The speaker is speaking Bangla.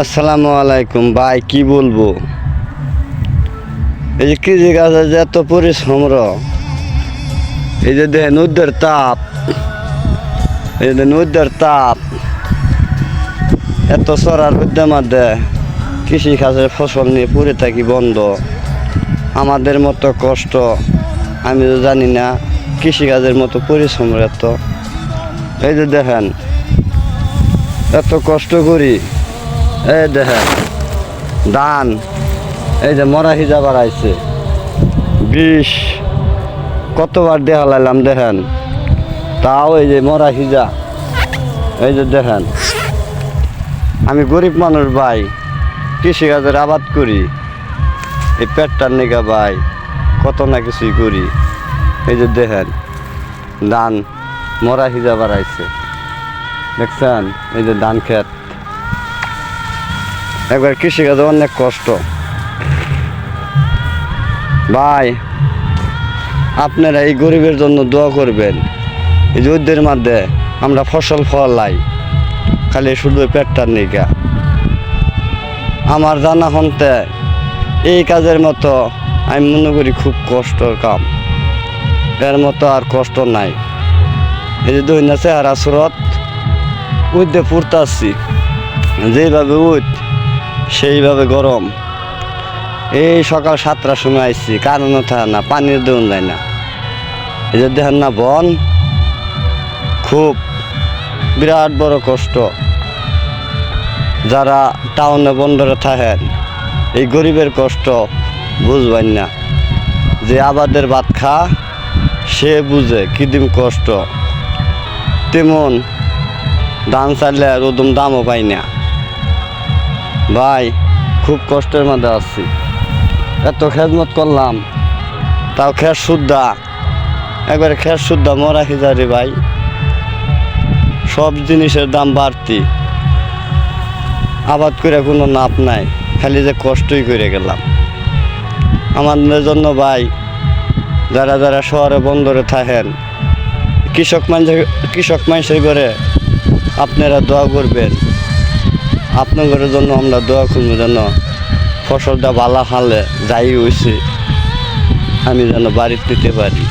আসসালামু আলাইকুম ভাই কি বলব? এই যে কৃষি কাজে যে এত পরিশ্রম র, এই যে দেখেন উদ্ধার তাপ। এই যে উদ্ধার তাপ। এত সরার মধ্যে কৃষি কাজের ফসল নিয়ে পড়ে থাকি বন্ধ। আমাদের মতো কষ্ট আমি তো জানি না কৃষিকাজের মতো পরিশ্রম এত। এই যে দেখেন এত কষ্ট করি। এই দেখেন, ধান, এই যে মরা হিজা বাড়াইছে। বিষ, কতবার দেহা লাইলাম দেখেন। তাও এই যে মরা হিজা। এই যে দেখেন, আমি গরিব মানুষ ভাই, কৃষিকাজের আবাদ করি। এই পেটটার নিকা ভাই, কত না কিছুই করি। এই যে দেখেন, ধান, মরা হিজা বাড়াইছে। দেখছেন? এই যে ধান ক্ষেত। একবার কৃষিকাজে অনেক কষ্ট। ভাই, আপনারা এই গরিবের জন্য দোয়া করবেন। এই যুদ্ধের মধ্যে আমরা ফসল ফলাই খালি শুধু পেটটার নিকা। আমার জানা হন্তে এই কাজের মতো আমি মনে করি খুব কষ্টর কাম। এর মতো আর কষ্ট নাই। এই যে দৈন্য চেহারা সুরত উদ্দে পুরতাছি যেভাবে উঠ সেইভাবে গরম। এই সকাল সাতটার সময় আসছি কারণও থাকে না, পানির দেউন যায় না। এই যে দেখেন না, বন খুব বিরাট বড় কষ্ট। যারা টাউনে বন্দরে থাকেন, এই গরিবের কষ্ট বুঝবেন না। যে আবাদের ভাত খা, সে বুঝে কিদিম কষ্ট। তেমন ধান চাইলে ওদম দামও পাই না। ভাই, খুব কষ্টের মধ্যে আছি। এত খেদমত করলাম, তাও খের শুদ্ধা একবারে খের শুদ্ধা মরা হিজারি ভাই। সব জিনিসের দাম বাড়তি। আবাদ করে কোনো নাপ নাই, খালি যে কষ্টই করে গেলাম। আমাদের জন্য ভাই, যারা যারা শহরে বন্দরে থাকেন, কৃষক মানুষের কৃষক মানুষের করে আপনারা দোয়া করবেন। আপনাদের জন্য আমরা দোয়া করব যেন ফসলটা ভালো হালে যাই হয়েছে আমি যেন বাড়ি দিতে পারি।